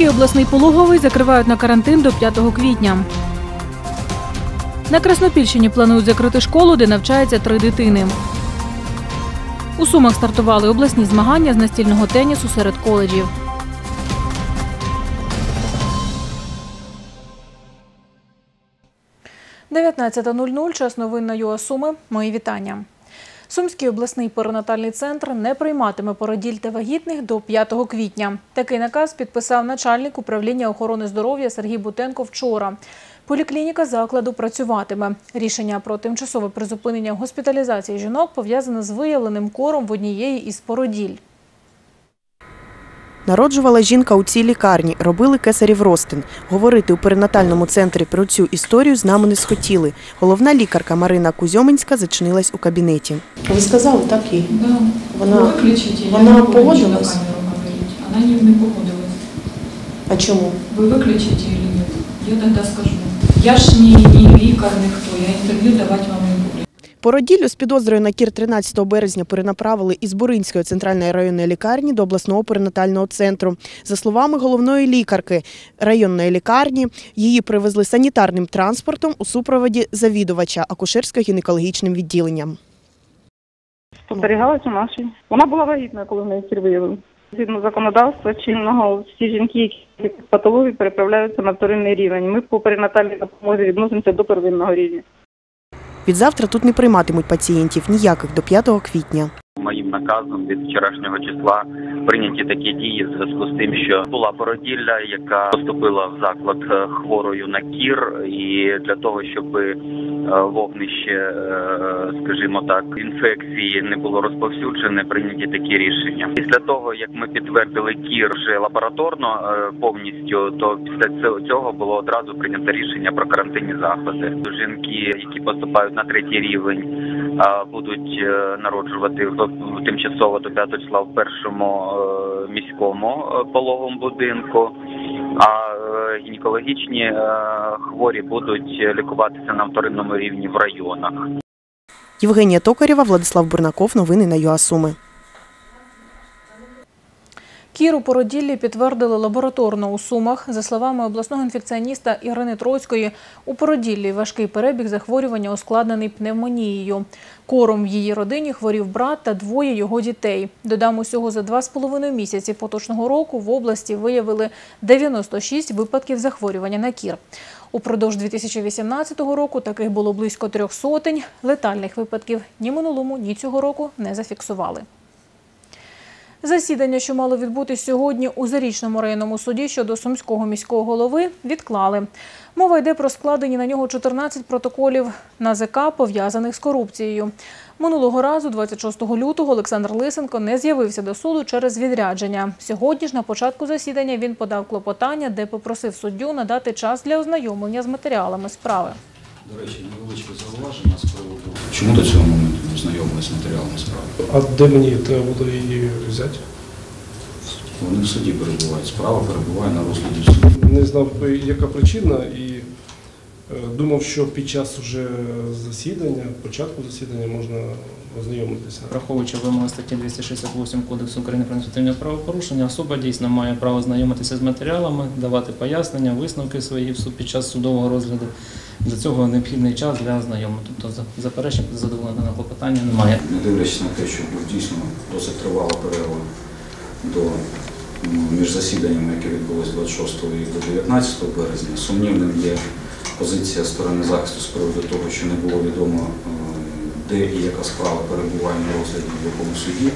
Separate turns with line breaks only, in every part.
Сумський обласний пологовий закривають на карантин до 5 квітня. На Краснопільщині планують закрити школу, де навчається три дитини. У Сумах стартували обласні змагання з настільного тенісу серед коледжів. – 19.00. Час новин на ЮА. Мої вітання. Сумський обласний перинатальний центр не прийматиме породіль та вагітних до 5 квітня. Такий наказ підписав начальник управління охорони здоров'я Сергій Бутенко вчора. Поліклініка закладу працюватиме. Рішення про тимчасове призупинення госпіталізації жінок пов'язане з виявленим кором в однієї із породіль.
Народжувала жінка у цій лікарні, робили кесарів ростин. Говорити у перинатальному центрі про цю історію з нами не схотіли. Головна лікарка Марина Кузьоменська зачинилась у кабінеті.
Ви сказали так і
Да.
Вона- вона погодилась?
Вона не, не погодилась.
а чому?
Ви виключите или нет? Я тогда скажу. Я ж не, не лікар, ніхто, я інтерв'ю давати вам.
Породіллю з підозрою на кір 13 березня перенаправили із Буринської центральної районної лікарні до обласного перинатального центру. За словами головної лікарки районної лікарні, її привезли санітарним транспортом у супроводі завідувача акушерсько-гінекологічним відділенням.
спостерігалась у нашій. Вона була вагітною, коли в неї виявили. Згідно законодавства чинного, всі жінки, які патології переправляються на вторинний рівень. Ми по перинатальній допомозі відносимося до первинного рівня.
Відзавтра тут не прийматимуть пацієнтів ніяких до 5 квітня.
Наказом від вчорашнього числа прийняті такі дії в зв'язку з тим, що була породілля, яка поступила в заклад е, хворою на кір, і для того, щоб е, вогнище, е, скажімо так, інфекції не було розповсюджене, прийняті такі рішення. Після того як ми підтвердили кір вже лабораторно повністю, то після цього- було одразу прийнято рішення про карантинні заходи. Жінки, які поступають на третій рівень, будуть народжувати в в тимчасово до 5 числа в першому е, міському е, пологовому будинку. А е, гінекологічні хворі будуть лікуватися на вторинному рівні в районах.
Євгенія Токарєва, Владислав Бурнаков. Новини на ЮАСуми.
Кір у породіллі підтвердили лабораторно у Сумах. За словами обласного інфекціоніста Ірини Троцької, у породіллі важкий перебіг захворювання ускладнений пневмонією. Кором в її родині хворів брат та двоє його дітей. Додам, усього за два з половиною місяці поточного року в області виявили 96 випадків захворювання на кір. Упродовж 2018 року таких було близько трьох сотень. Летальних випадків ні минулому, ні цього року не зафіксували. Засідання, що мало відбутись сьогодні у Зарічному районному суді щодо сумського міського голови, відклали. Мова йде про складені на нього 14 протоколів НАЗК, пов'язаних з корупцією. Минулого разу, 26 лютого, Олександр Лисенко не з'явився до суду через відрядження. Сьогодні ж на початку засідання він подав клопотання, де попросив суддю надати час для ознайомлення з матеріалами справи.
До речі, невеличке зауваження з приводу. Чому до цього моменту ознайомилися з матеріалами справи?
А де мені треба було її взяти?
Вони в суді перебувають. Справа перебуває на розгляді в суді.
Не знав, яка причина, і думав, що під час уже засідання, початку засідання можна ознайомитися.
Враховуючи вимоги статті 268 Кодексу України про адміністративне правопорушення, особа дійсно має право знайомитися з матеріалами, давати пояснення, висновки свої під час судового розгляду. Для цього необхідний час для ознайомлення. Тобто за- заперечень задоволення на клопотання немає.
Не дивлячись на те, що був дійсно досить тривала перерва до між засіданнями, які відбулись 26 і до 19 березня, сумнівним є позиція сторони захисту з приводу того, що не було відомо, е, де і яка справа перебуває на розгляді в якому суді.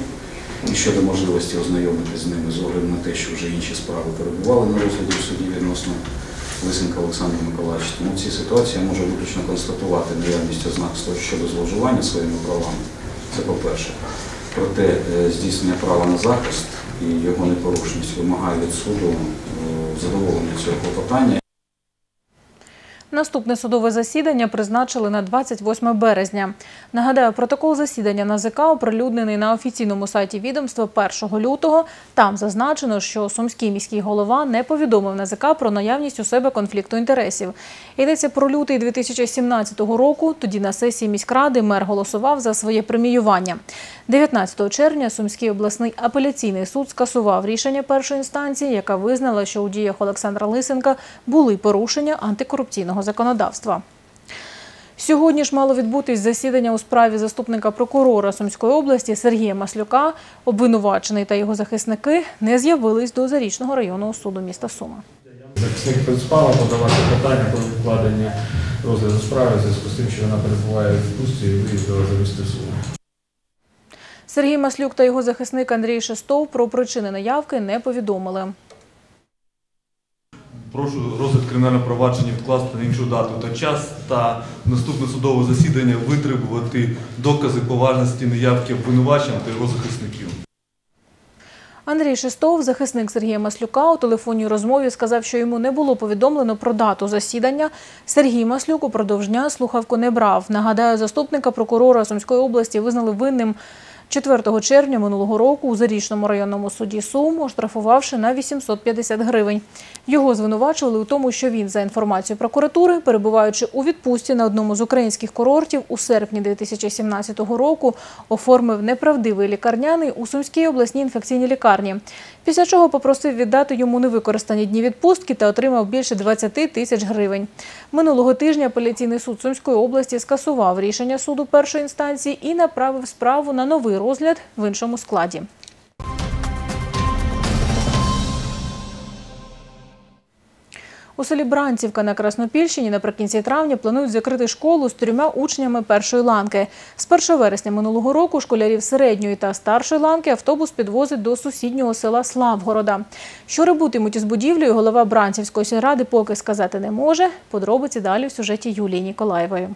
І щодо можливості ознайомитися з ними з огляду на те, що вже інші справи перебували на розгляді в суді відносно Лисенка Олександра Миколаївича. Тому в цій ситуації я можу виключно констатувати наявність ознак щодо зловживання своїми правами. Це по-перше. Проте е, здійснення права на захист і його непорушність вимагає від суду е, задоволення цього клопотання.
Наступне судове засідання призначили на 28 березня. Нагадаю, протокол засідання НАЗК оприлюднений на офіційному сайті відомства 1 лютого. Там зазначено, що сумський міський голова не повідомив НАЗК про наявність у себе конфлікту інтересів. Йдеться про лютий 2017 року. Тоді на сесії міськради мер голосував за своє преміювання. 19 червня Сумський обласний апеляційний суд скасував рішення першої інстанції, яка визнала, що у діях Олександра Лисенка були порушення антикорупційного законодавства. Сьогодні ж мало відбутись засідання у справі заступника прокурора Сумської області Сергія Маслюка. Обвинувачений та його захисники не з'явились до Зарічного районного суду міста Сума.
Захисник приспала подавати питання про відкладення розгляду справи в зв'язку з тим, що вона перебуває в відпустці і виїздила за місто Суми.
Сергій Маслюк та його захисник Андрій Шестов про причини наявки не повідомили.
Прошу розгляд кримінального провадження відкласти на іншу дату та час та наступне судове засідання витребувати докази поважності неявки обвинувачення та його захисників.
Андрій Шестов, захисник Сергія Маслюка, у телефонній розмові сказав, що йому не було повідомлено про дату засідання. Сергій Маслюк упродовж дня слухавку не брав. Нагадаю, заступника прокурора Сумської області визнали винним 4 червня минулого року у Зарічному районному суді Сум, оштрафувавши на 850 гривень. Його звинувачували у тому, що він, за інформацією прокуратури, перебуваючи у відпустці на одному з українських курортів у серпні 2017 року, оформив неправдивий лікарняний у Сумській обласній інфекційній лікарні. Після чого попросив віддати йому невикористані дні відпустки та отримав більше 20 тисяч гривень. Минулого тижня апеляційний суд Сумської області скасував рішення суду першої інстанції і направив справу на новий розгляд в іншому складі. У селі Бранцівка на Краснопільщині наприкінці травня планують закрити школу з трьома учнями першої ланки. З 1 вересня минулого року школярів середньої та старшої ланки автобус підвозить до сусіднього села Славгорода. Що робитимуть із будівлею, голова Бранцівської сільради поки сказати не може. Подробиці далі в сюжеті Юлії Ніколаєвої.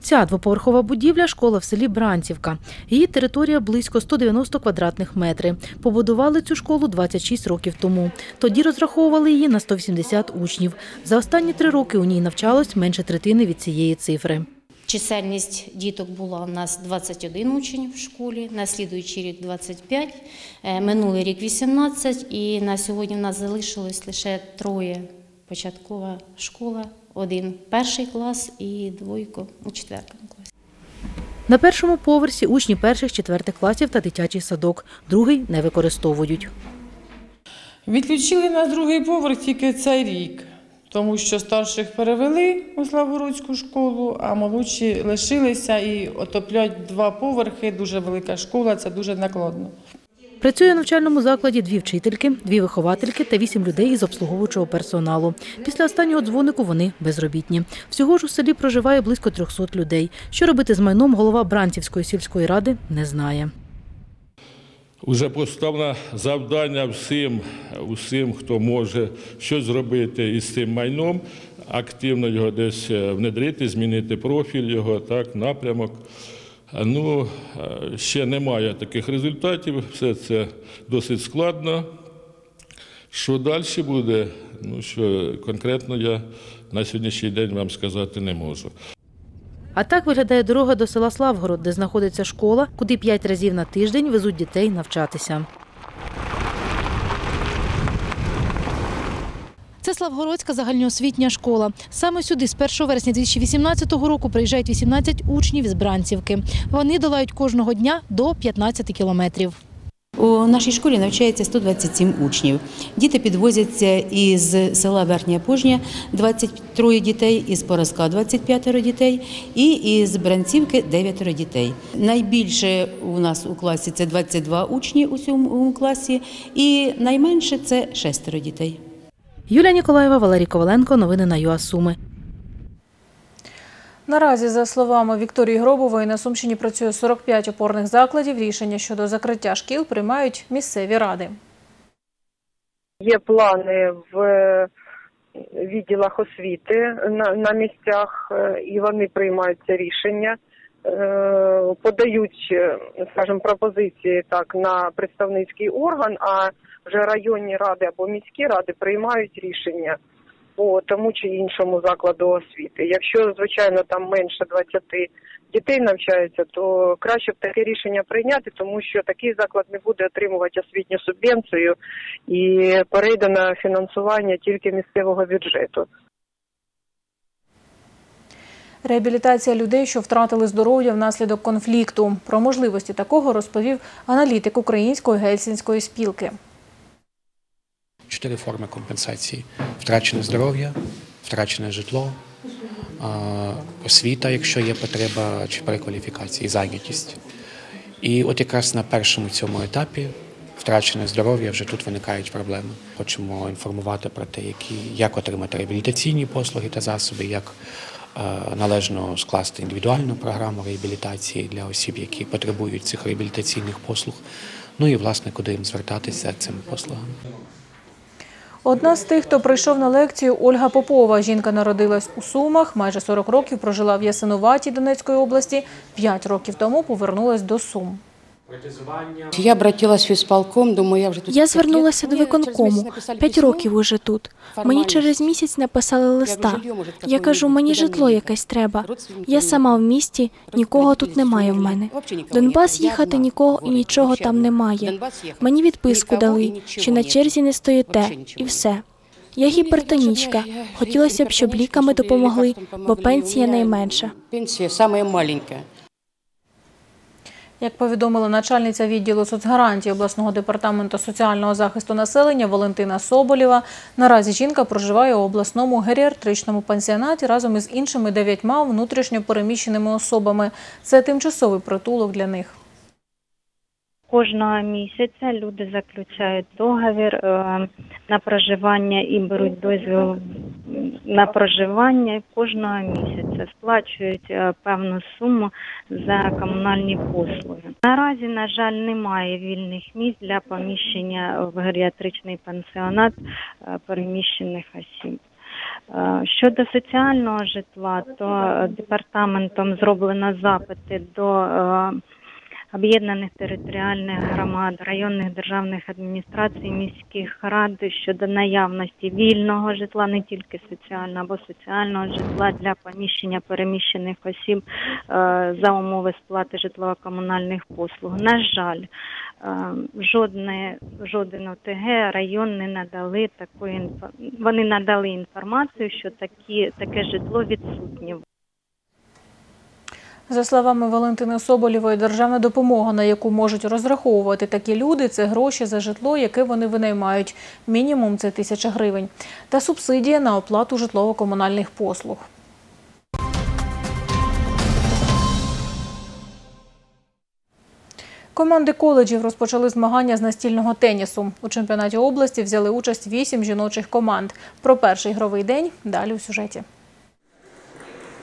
Ця двоповерхова будівля – школа в селі Бранцівка. Її територія близько 190 квадратних метрів. Побудували цю школу 26 років тому. Тоді розраховували її на 180 учнів. За останні три роки у ній навчалось менше третини від цієї цифри.
Чисельність діток була у нас 21 учень в школі, на слідуючий рік 25, е, минулий рік 18 і на сьогодні в нас залишилось лише троє. Початкова школа, один перший клас і двойко у четвертому класі.
На першому поверсі учні перших-четвертих класів та дитячий садок. Другий не використовують.
Відключили нас другий поверх тільки цей рік, тому що старших перевели у Славгородську школу, а молодші лишилися і отоплять два поверхи. Дуже велика школа, це дуже накладно.
Працює в навчальному закладі дві вчительки, дві виховательки та вісім людей із обслуговуючого персоналу. Після останнього дзвонику вони безробітні. Всього ж у селі проживає близько 300 людей. Що робити з майном, голова Бранцівської сільської ради не знає.
Уже поставлено завдання всім, усім, хто може щось зробити із цим майном, активно його десь е, внедрити, змінити профіль його, так, напрямок. Ну, е, ще немає таких результатів, все це досить складно. Що далі буде, ну що конкретно я на сьогоднішній день вам сказати не можу.
А так виглядає дорога до села Славгород, де знаходиться школа, куди п'ять разів на тиждень везуть дітей навчатися. Це Славгородська загальноосвітня школа. Саме сюди з 1 вересня 2018 року приїжджають 18 учнів з Бранцівки. Вони долають кожного дня до 15 кілометрів.
У нашій школі навчається 127 учнів. Діти підвозяться із села Верхня Пожня 23 дітей, із Порозка 25 дітей і із Бранцівки 9 дітей. Найбільше у нас у класі це 22 учні у цьому класі, і найменше це 6 дітей.
Юлія Ніколаєва, Валерій Коваленко. Новини на ЮАСуми.
Наразі, за словами Вікторії Гробової, на Сумщині працює 45 опорних закладів. Рішення щодо закриття шкіл приймають місцеві ради.
Є плани в відділах освіти на, на місцях, е, і вони приймають це рішення, Е, подають, е, скажімо, пропозиції так на представницький орган, а вже районні ради або міські ради приймають рішення. по тому чи іншому закладу освіти. Якщо, звичайно, там менше 20 дітей навчаються, то краще б таке рішення прийняти, тому що такий заклад не буде отримувати освітню субвенцію і перейде на фінансування тільки місцевого бюджету.
Реабілітація людей, що втратили здоров'я внаслідок конфлікту. Про можливості такого розповів аналітик Української гельсінської спілки.
Чотири форми компенсації: втрачене здоров'я, втрачене житло, освіта, якщо є потреба, чи перекваліфікація, зайнятість. І от якраз на першому цьому етапі втрачене здоров'я вже тут виникають проблеми. Хочемо інформувати про те, які, як отримати реабілітаційні послуги та засоби, як е, належно скласти індивідуальну програму реабілітації для осіб, які потребують цих реабілітаційних послуг. Ну і власне, куди їм звертатися цими послугами.
Одна з тих, хто прийшов на лекцію, Ольга Попова. Жінка народилась у Сумах, майже 40 років прожила в Ясинуваті Донецької області. П'ять років тому повернулась до Сум.
Я обратилась в исполком, думаю, я вже тут.
Я звернулася до виконкому. П'ять років уже тут. Мені через місяць написали листа. Я кажу, мені житло якесь треба. Я сама в місті, нікого тут немає в мене. Донбас їхати нікого і нічого там немає. Мені відписку дали, що на черзі не стоїте, і все. Я гіпертонічка. Хотілося б, щоб ліками допомогли, бо пенсія найменша.
Пенсія саме маленька.
Як повідомила начальниця відділу соцгарантії обласного департаменту соціального захисту населення Валентина Соболєва, наразі жінка проживає у обласному геріатричному пансіонаті разом із іншими дев'ятьма внутрішньо переміщеними особами. Це тимчасовий притулок для них.
Кожного місяця люди заключають договір е, на проживання і беруть дозвіл на проживання кожного місяця, сплачують е, певну суму за комунальні послуги. Наразі, на жаль, немає вільних місць для поміщення в геріатричний пансіонат е, переміщених осіб. Е, Щодо соціального житла, то е, департаментом зроблено запити до е, об'єднаних територіальних громад, районних державних адміністрацій, міських рад щодо наявності вільного житла, не тільки соціального або соціального житла для поміщення переміщених осіб е, за умови сплати житлово-комунальних послуг. На жаль, е, жодне жоден ОТГ район не надали такої Вони надали інформацію, що такі таке житло відсутнє.
За словами Валентини Соболєвої, державна допомога, на яку можуть розраховувати такі люди, це гроші за житло, яке вони винаймають. Мінімум це тисяча гривень. Та субсидія на оплату житлово-комунальних послуг. Команди коледжів розпочали змагання з настільного тенісу. У чемпіонаті області взяли участь вісім жіночих команд. Про перший ігровий день далі у сюжеті.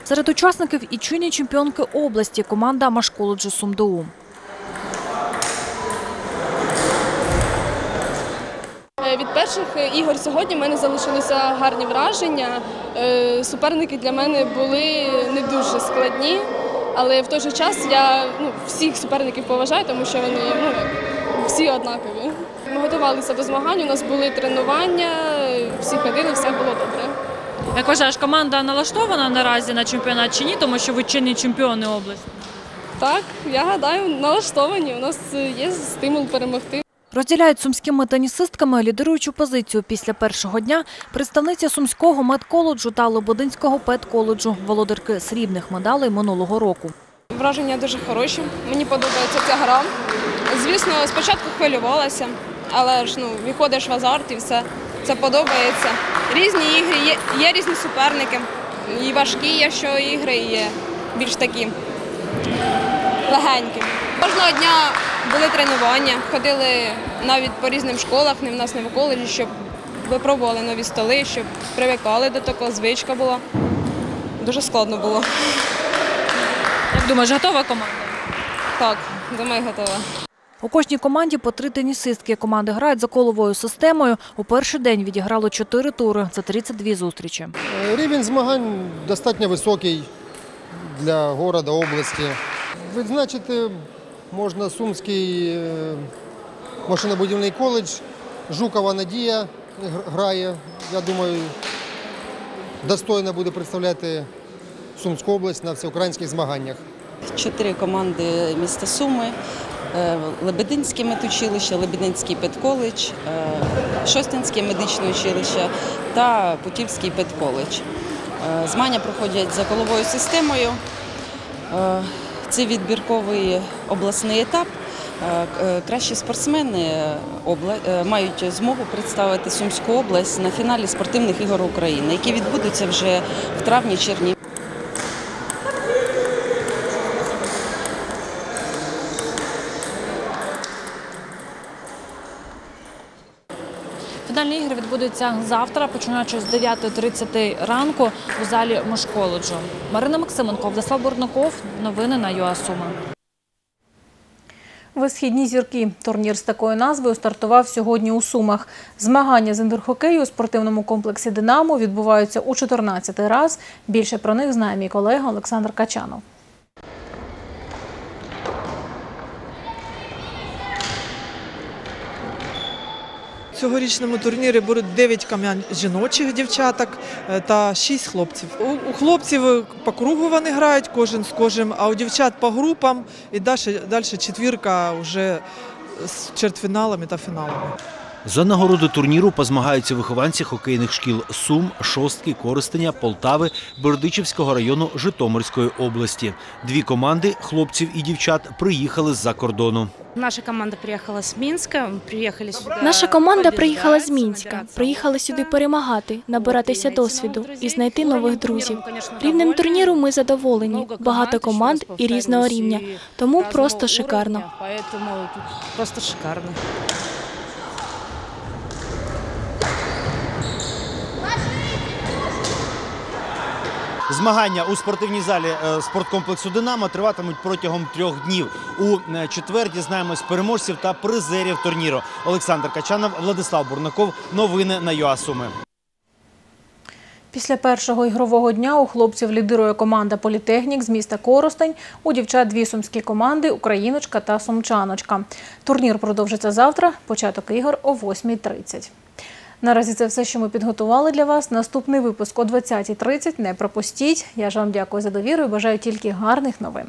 Серед учасників і чинні чемпіонки області команда Машколеджу Сумдоу.
Е, Від перших е, ігор сьогодні в мене залишилися гарні враження. Е, Суперники для мене були не дуже складні, але в той же час я ну, всіх суперників поважаю, тому що вони ну, всі однакові. Ми готувалися до змагань, у нас були тренування, всі ходили, все було добре.
Як вважаєш, команда налаштована наразі на чемпіонат чи ні, тому що ви чинні чемпіони області?
Так, я гадаю, налаштовані. У нас є стимул перемогти.
Розділяють сумськими тенісистками лідируючу позицію після першого дня представниця Сумського медколеджу та Лободинського педколеджу, володарки срібних медалей минулого року.
Враження дуже хороші. Мені подобається ця гра. Звісно, спочатку хвилювалася, але ж ну виходиш в азарт і все. Це подобається. Різні ігри, є, є різні суперники. І важкі є, що ігри і є більш такі легенькі. Кожного дня були тренування, ходили навіть по різним школах, не в нас не в коледжі, щоб випробували нові столи, щоб привикали до такого, звичка була. Дуже складно було.
Як думаєш, готова команда?
Так, думаю, готова.
У кожній команді по три тенісистки. Команди грають за коловою системою. У перший день відіграло чотири тури. Це 32 зустрічі.
Рівень змагань достатньо високий для міста, області. Відзначити можна Сумський е, машинобудівний коледж, Жукова Надія грає. Я думаю, достойно буде представляти Сумську область на всеукраїнських змаганнях.
Чотири команди міста Суми. Е, Лебединське медучилище, Лебединський педколедж, е, Шостинське медичне училище та Путівський педколедж. Е, Змагання проходять за коловою системою. Це відбірковий обласний етап. Кращі спортсмени мають змогу представити Сумську область на фіналі спортивних ігор України, які відбудуться вже в травні-червні.
Фінальні ігри відбудуться завтра, починаючи з 9.30 ранку у залі Мошколеджу. Марина Максименко, Владислав Бурнаков. Новини на ЮАСуми.
Висхідні зірки. Турнір з такою назвою стартував сьогодні у Сумах. Змагання з індорхокею у спортивному комплексі Динамо відбуваються у 14-й раз. Більше про них знає мій колега Олександр Качанов.
Цьогорічному турнірі будуть 9 кам'ян жіночих дівчаток е, та 6 хлопців. У, хлопців по кругу вони грають, кожен з кожним, а у дівчат по групам і далі четвірка вже з чвертьфіналами та фіналами.
За нагороди турніру позмагаються вихованці хокейних шкіл Сум, Шостки, Коростеня, Полтави, Бердичівського району Житомирської області. Дві команди хлопців і дівчат приїхали з-за кордону.
Наша команда приехала с Минска, приехали сюда.
Наша команда приїхала з Мінська. Приїхали сюди перемагати, набиратися досвіду і знайти нових друзів. Рівнем турніру ми задоволені. Багато команд і різного рівня. Тому просто шикарно.
Тут просто шикарно.
Змагання у спортивній залі е, спорткомплексу Динамо триватимуть протягом трьох днів. У е, четвер дізнаємось переможців та призерів турніру. Олександр Качанов, Владислав Бурнаков. Новини на ЮАСуми.
Після першого ігрового дня у хлопців лідирує команда Політехнік з міста Коростень. У дівчат дві сумські команди Україночка та Сумчаночка. Турнір продовжиться завтра. Початок ігор о 8.30. Наразі це все, що ми підготували для вас. Наступний випуск о 20.30. Не пропустіть. Я ж вам дякую за довіру і бажаю тільки гарних новин.